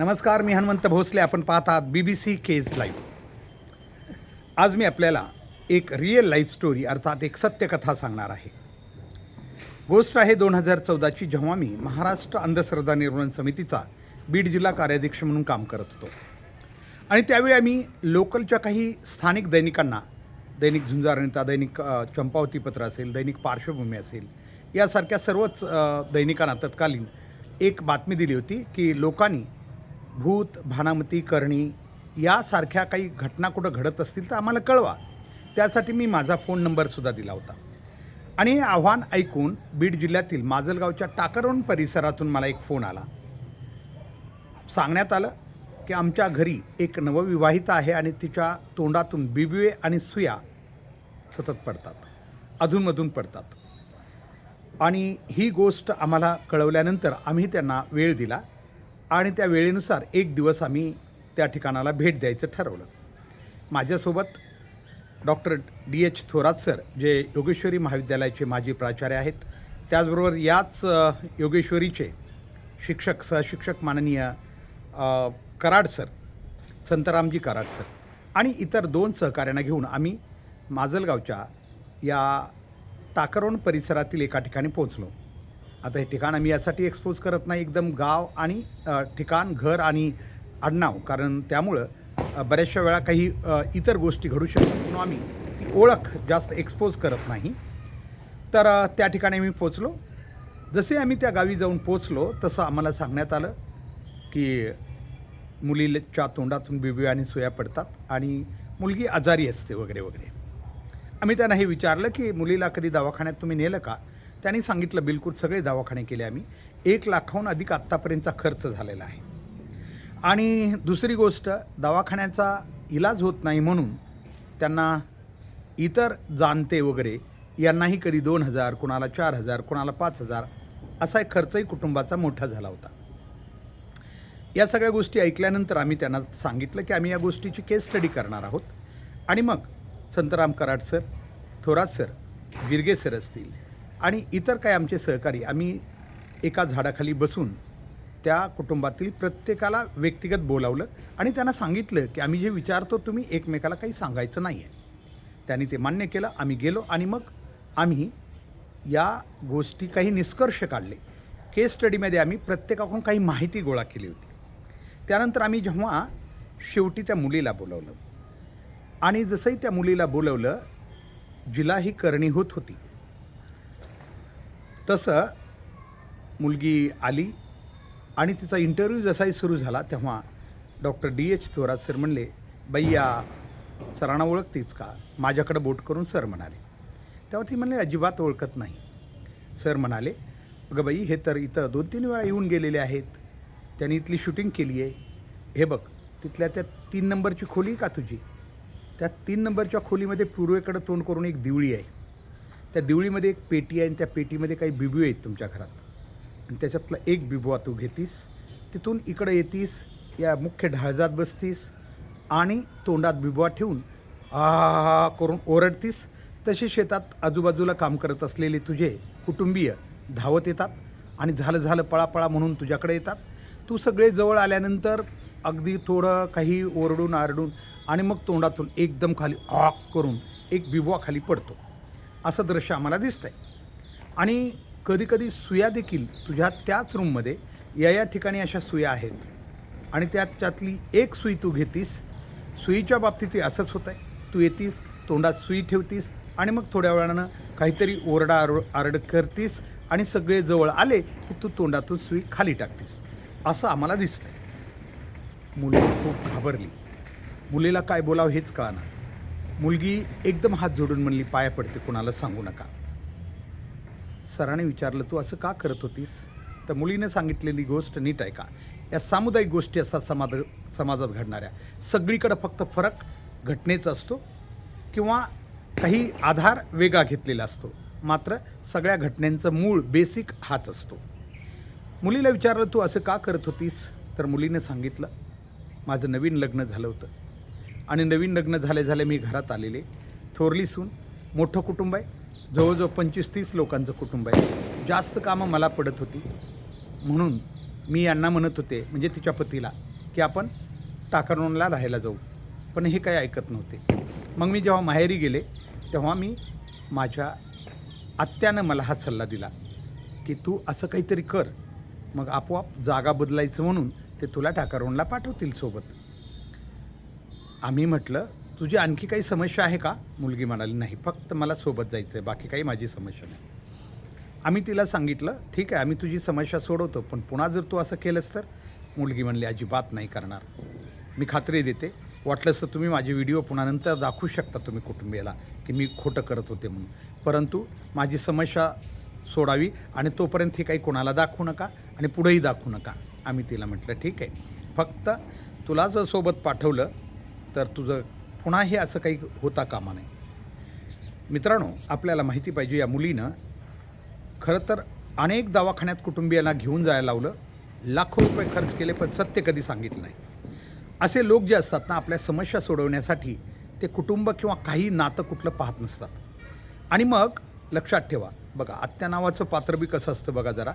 नमस्कार मी हनुमंत भोसले. आपण पाहत आहात B B C Kej live आज मी आपल्याला एक रिअल लाईफ स्टोरी अर्थात एक सत्यकथा सांगणार आहे. गोष्ट आहे दोन हजार चौदाची जेव्हा मी महाराष्ट्र अंधश्रद्धा निर्मूलन समितीचा बीड जिल्हा कार्याध्यक्ष म्हणून काम करत होतो. आणि त्यावेळी आम्ही लोकलच्या काही स्थानिक दैनिकांना दैनिक झुंजारणता दैनिक चंपावती पत्र असेल दैनिक पार्श्वभूमी असेल यासारख्या सर्वच दैनिकांना तत्कालीन एक बातमी दिली होती की लोकांनी भूत भानामती करणी यासारख्या काही घटना कुठं घडत असतील तर आम्हाला कळवा. त्यासाठी मी माझा फोन नंबरसुद्धा दिला होता. आणि हे आव्हान ऐकून बीड जिल्ह्यातील माजलगावच्या टाकरवण परिसरातून मला एक फोन आला. सांगण्यात आलं की आमच्या घरी एक नवविवाहिता आहे आणि तिच्या तोंडातून बिबिवे आणि सुया सतत पडतात. अधूनमधून पडतात. आणि ही गोष्ट आम्हाला कळवल्यानंतर आम्ही त्यांना वेळ दिला. आणि त्या वेळेनुसार एक दिवस आम्ही त्या ठिकाणाला भेट द्यायचं ठरवलं. माझ्यासोबत doctor D H Thorat sir जे योगेश्वरी महाविद्यालयाचे माजी प्राचार्य आहेत त्याचबरोबर याच योगेश्वरीचे शिक्षक सहशिक्षक माननीय कराड सर संतरामजी कराड सर आणि इतर दोन सहकार्यांना घेऊन आम्ही माजलगावच्या या टाकरोण परिसरातील एका ठिकाणी पोहोचलो. आता हे ठिकाण आम्ही यासाठी एक्सपोज करत नाही. एकदम गाव आणि ठिकाण घर आणि आडनाव. कारण त्यामुळं बऱ्याचशा वेळा काही इतर गोष्टी घडू शकतात. म्हणून आम्ही ती ओळख जास्त एक्सपोज करत नाही. तर त्या ठिकाणी आम्ही पोचलो जसे आम्ही त्या गावी जाऊन पोचलो तसं आम्हाला सांगण्यात आलं की मुलीच्या तोंडातून बिबी आणि सुया पडतात आणि मुलगी आजारी असते वगैरे वगैरे. आम्ही त्यांना हे विचारलं की मुलीला कधी दवाखान्यात तुम्ही नेलं का? त्यांनी सांगितलं बिलकुल सगळे दवाखाने केले आम्ही. एक लाखाहून अधिक आत्तापर्यंतचा खर्च झालेला आहे. आणि दुसरी गोष्ट दवाखान्याचा इलाज होत नाही म्हणून त्यांना इतर जाणते वगैरे यांनाही कधी दोन हजार कोणाला चार हजार कोणाला पाच हजार असा एक खर्चही कुटुंबाचा मोठा झाला होता. या सगळ्या गोष्टी ऐकल्यानंतर आम्ही त्यांना सांगितलं की आम्ही या गोष्टीची केस स्टडी करणार आहोत. आणि मग Santram Karad sir Thorat sir Virage sir असतील आणि इतर काही आमचे सहकारी आम्ही एका झाडाखाली बसून त्या कुटुंबातील प्रत्येकाला व्यक्तिगत बोलावलं आणि त्यांना सांगितलं की आम्ही जे विचारतो तुम्ही एकमेकाला काही सांगायचं नाही आहे त्यांनी ते मान्य केलं आम्ही गेलो आणि मग आम्ही या गोष्टी काही निष्कर्ष काढले. केस स्टडीमध्ये आम्ही प्रत्येकाकडून काही माहिती गोळा केली होती. त्यानंतर आम्ही जेव्हा शेवटी त्या मुलीला बोलवलं आणि जसंही त्या मुलीला बोलवलं जिला ही करणी होत होती. तसं मुलगी आली आणि तिचा इंटरव्ह्यू जसाही सुरू झाला तेव्हा doctor D H Thorat sir म्हणले बाई या सरांना ओळखतीच का? माझ्याकडं बोट करून सर म्हणाले. तेव्हा ती म्हणले अजिबात ओळखत नाही. सर म्हणाले अगं बाई हे तर इथं दोन तीन वेळा येऊन गेलेले आहेत. त्यांनी इथली शूटिंग केली आहे. हे बघ तिथल्या त्या तीन नंबरची खोली का तुझी? त्या तीन नंबरच्या खोलीमध्ये पूर्वेकडं तोंड करून एक दिवळी आहे. त्या दिवळीमध्ये एक पेटी आहे आणि त्या पेटीमध्ये काही बिबू आहेत तुमच्या घरात. आणि त्याच्यातला एक बिबुआ तू घेतीस तिथून इकडं येतीस या मुख्य ढाळजात बसतीस आणि तोंडात बिबुआ ठेवून आ करून ओरडतीस. तसे शेतात आजूबाजूला काम करत असलेले तुझे कुटुंबीय धावत येतात आणि झालं झालं पळापळा म्हणून तुझ्याकडे येतात. तू सगळे जवळ आल्यानंतर अगदी थोडं काही ओरडून आरडून आणि मग तोंडातून एकदम खाली ऑक करून एक बिबुआ खाली पडतो. असं दृश्य आम्हाला दिसतंय. आणि कधीकधी सुया देखील तुझ्या त्याच रूममध्ये या या ठिकाणी अशा सुया आहेत. आणि त्याच्यातली एक सुई तू घेतीस सुईच्या बाबतीत असंच होतं आहे तू येतीस तोंडात सुई ठेवतीस आणि मग थोड्या वेळानं काहीतरी ओरडा आर आरड करतीस आणि सगळे जवळ आले की तू तोंडातून सुई खाली टाकतीस. असं आम्हाला दिसतंय. मुलं खूप घाबरली. मुलीला काय बोलावं हेच कळाना मुलगी एकदम हात जोडून म्हणली पाया पडते कोणाला सांगू नका. सराने विचारलं तू असं का करत होतीस? तर मुलीने सांगितलेली गोष्ट नीट आहे का या सामुदायिक गोष्टी असतात समाज समाजात घडणाऱ्या. सगळीकडं फक्त फरक घटनेचा असतो किंवा काही आधार वेगळा घेतलेला असतो. मात्र सगळ्या घटनांचं मूळ बेसिक हाच असतो. मुलीला विचारलं तू असं का करत होतीस? तर मुलीने सांगितलं माझं नवीन लग्न झालं होतं. आणि नवीन लग्न झाले झाले मी घरात आलेले. थोरली सून मोठं कुटुंब आहे. जवळजवळ पंचवीस तीस लोकांचं कुटुंब आहे. जास्त कामं मला पडत होती. म्हणून मी यांना म्हणत होते म्हणजे तिच्या पतीला की आपण टाकरणला राहायला जाऊ. पण हे काही ऐकत नव्हते. मग मी जेव्हा माहेरी गेले तेव्हा मी माझ्या आत्यानं मला हा सल्ला दिला की तू असं काहीतरी कर. मग आपोआप जागा बदलायचं म्हणून ते तुला टाकरवणला पाठवतील सोबत. आम्ही म्हटलं तुझी आणखी काही समस्या आहे का? मुलगी म्हणाली नाही फक्त मला सोबत जायचं आहे बाकी काही माझी समस्या नाही. आम्ही तिला सांगितलं ठीक आहे आम्ही तुझी समस्या सोडवतो पण पुन्हा जर तू असं केलंस तर? मुलगी म्हणली अजिबात नाही करणार. मी खात्री देते. वाटलंस तर तुम्ही माझे व्हिडिओ पुन्हा नंतर दाखवू शकता तुम्ही कुटुंबियाला की मी खोटं करत होते म्हणून. परंतु माझी समस्या सोडावी आणि तोपर्यंत हे काही कोणाला दाखवू नका आणि पुढेही दाखवू नका. आम्ही तिला म्हटलं ठीक आहे. फक्त तुला जर सोबत पाठवलं तर तुझं पुन्हा हे असं काही होता कामा नाही मित्रांनो आपल्याला माहिती पाहिजे या मुलीनं खरं तर अनेक दवाखान्यात कुटुंबियांना घेऊन जायला लावलं लाखो रुपये खर्च केले पण सत्य कधी सांगितलं नाही. असे लोक जे असतात ना आपल्या समस्या सोडवण्यासाठी ते कुटुंब किंवा काही नातं कुठलं पाहत नसतात. आणि मग लक्षात ठेवा बघा आत्या नावाचं पात्र बी कसं असतं बघा जरा.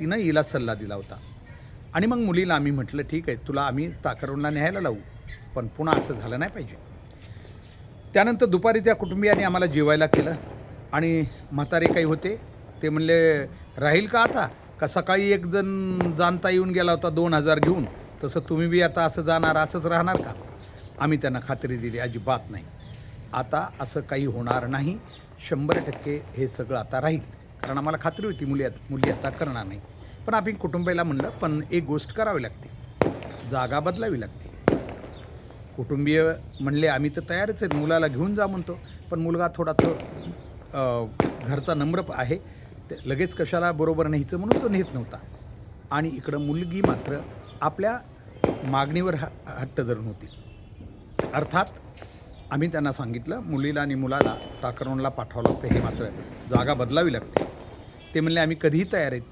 तिनं हिला सल्ला दिला होता. आणि मग मुलीला आम्ही म्हटलं ठीक आहे तुला आम्ही टाकरवणला न्यायला लावू. पण पुन्हा असं झालं नाही पाहिजे. त्यानंतर दुपारी त्या कुटुंबियाने आम्हाला जेवायला केलं आणि म्हातारे काही होते ते म्हणले राहील का आता? का सकाळी एक जण जाणता येऊन गेला होता दोन हजार घेऊन. तसं तुम्ही बी आता असं जाणार असंच राहणार का? आम्ही त्यांना खात्री दिली अजिबात नाही. आता असं काही होणार नाही. शंभर टक्के हे सगळं आता राहील. कारण आम्हाला खात्री होती मुली मुली आता करणार नाही. पण आम्ही कुटुंबाला म्हणलं पण एक गोष्ट करावी लागते. जागा बदलावी लागते. कुटुंबीय म्हणले आम्ही तर तयारच आहेत मुलाला घेऊन जा म्हणतो. पण मुलगा थोडा तो घरचा नम्र आहे. ते लगेच कशाला बरोबर न्यायचं म्हणून तो नेत नव्हता. आणि इकडं मुलगी मात्र आपल्या मागणीवर ह हट्ट धरून होती. अर्थात आम्ही त्यांना सांगितलं मुलीला आणि मुलाला टाकरवणला पाठवावं लागतं हे मात्र जागा बदलावी लागते. ते म्हणले आम्ही कधीही तयार आहेत.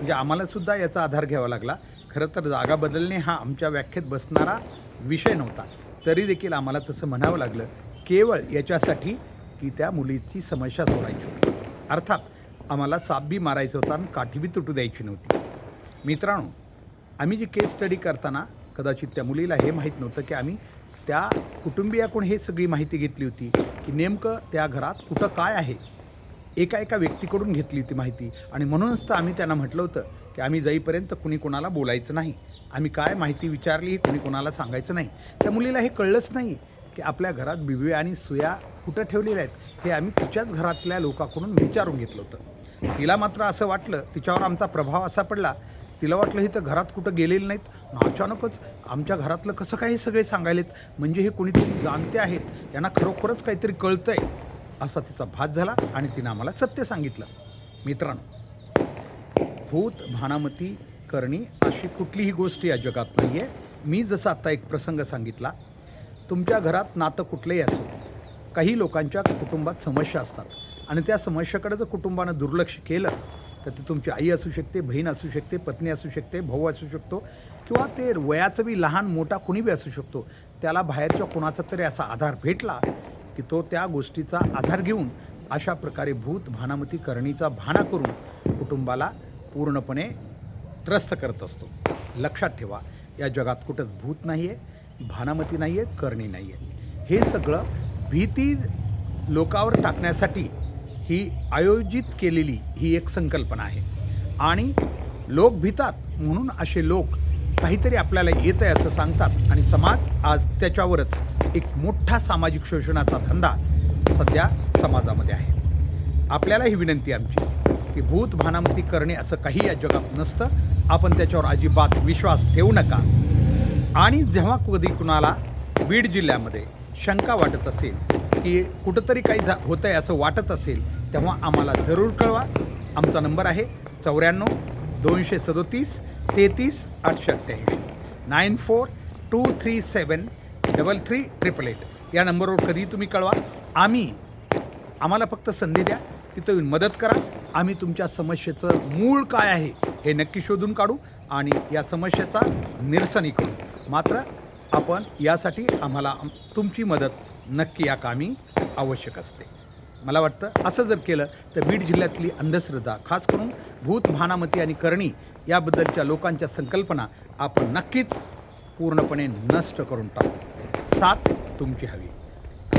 म्हणजे आम्हालासुद्धा याचा आधार घ्यावा लागला. खरं तर जागा बदलणे हा आमच्या व्याख्येत बसणारा विषय नव्हता. तरी देखील आम्हाला तसं म्हणावं लागलं केवळ याच्यासाठी की त्या मुलीची समस्या सोडायची होती. अर्थात आम्हाला साबबी मारायचं होता आणि काठीबी तुटू द्यायची नव्हती. मित्रांनो आम्ही जी केस स्टडी करताना कदाचित त्या मुलीला हे माहीत नव्हतं की आम्ही त्या कुटुंबियाकडून हे सगळी माहिती घेतली होती की नेमकं त्या घरात कुठं काय आहे. एका एका व्यक्तीकडून घेतली होती माहिती आणि म्हणूनच तर आम्ही त्यांना म्हटलं होतं की आम्ही जाईपर्यंत कुणी कोणाला बोलायचं नाही. आम्ही काय माहिती विचारली हे कुणी कोणाला सांगायचं नाही. त्या मुलीला हे कळलंच नाही की आपल्या घरात बिबवे आणि सुया कुठं ठेवलेल्या आहेत हे आम्ही तिच्याच घरातल्या लोकांकडून विचारून घेतलं होतं. तिला मात्र असं वाटलं तिच्यावर आमचा प्रभाव असा पडला तिला वाटलं हे तर घरात कुठं गेलेले नाहीत. अचानकच आमच्या घरातलं कसं काय हे सगळे सांगायलेत? म्हणजे हे कोणीतरी जाणते आहेत यांना खरोखरच काहीतरी कळतं आहे असा तिचा भास झाला आणि तिनं आम्हाला सत्य सांगितलं. मित्रांनो भूत भानामती करणी अशी कुठलीही गोष्ट या जगात नाही आहे मी जसा आत्ता एक प्रसंग सांगितला तुमच्या घरात नातं कुठलंही असो काही लोकांच्या कुटुंबात समस्या असतात. आणि त्या समस्याकडे जर कुटुंबानं दुर्लक्ष केलं तर ती तुमची आई असू शकते बहीण असू शकते पत्नी असू शकते भाऊ असू शकतो किंवा ते वयाचं बी लहान मोठा कुणी बी असू शकतो त्याला बाहेरच्या कोणाचा तरी असा आधार भेटला की तो त्या गोष्टीचा आधार घेऊन अशा प्रकारे भूत भानामती करणीचा भाना करून कुटुंबाला पूर्णपणे त्रस्त करत असतो. लक्षात ठेवा या जगात कुठंच भूत नाही आहे भानामती नाही आहे करणी नाही आहे हे सगळं भीती लोकावर टाकण्यासाठी ही आयोजित केलेली ही एक संकल्पना आहे. आणि लोक भितात म्हणून असे लोक काहीतरी आपल्याला येत आहे असं सांगतात. आणि समाज आज त्याच्यावरच एक मोठा सामाजिक शोषणाचा धंदा सध्या समाजामध्ये आहे. आपल्याला ही विनंती आमची. की भूत भानामती करणे असं काही या जगात नसतं. आपण त्याच्यावर अजिबात विश्वास ठेवू नका. आणि जेव्हा कधी कुणाला बीड जिल्ह्यामध्ये शंका वाटत असेल की कुठंतरी काही झा होतं आहे असं वाटत असेल तेव्हा आम्हाला जरूर कळवा. आमचा नंबर आहे चौऱ्याण्णव दोनशे सदोतीस तेहतीस आठशे अठ्ठ्याऐंशी. Nine four two three seven double three triple eight. या नंबरवर कधीही तुम्ही कळवा. आम्ही आम्हाला फक्त संधी द्या. तिथं येऊन मदत करा. आम्ही तुमच्या समस्येचं मूळ काय आहे हे नक्की शोधून काढू आणि या समस्येचा निरसनही करू. मात्र आपण यासाठी आम्हाला तुमची मदत नक्की या कामी आवश्यक असते. मला वाटतं असं जर केलं तर बीड जिल्ह्यातली अंधश्रद्धा खास करून भूत भानामती आणि करणी याबद्दलच्या लोकांच्या संकल्पना आपण नक्कीच पूर्णपणे नष्ट करून टाकू. साथ तुमची हवी.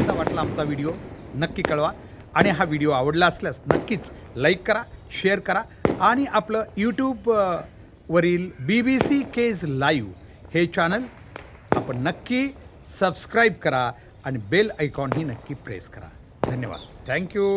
असा वाटला आमचा व्हिडिओ. नक्की कळवा. आणि हा व्हिडिओ आवडला असल्यास नक्कीच लाईक करा शेअर करा आणि आपलं यूट्यूब वरील B B C Kej live हे चॅनल आपण नक्की सबस्क्राईब करा आणि बेल आयकॉनही नक्की प्रेस करा. धन्यवाद. थँक्यू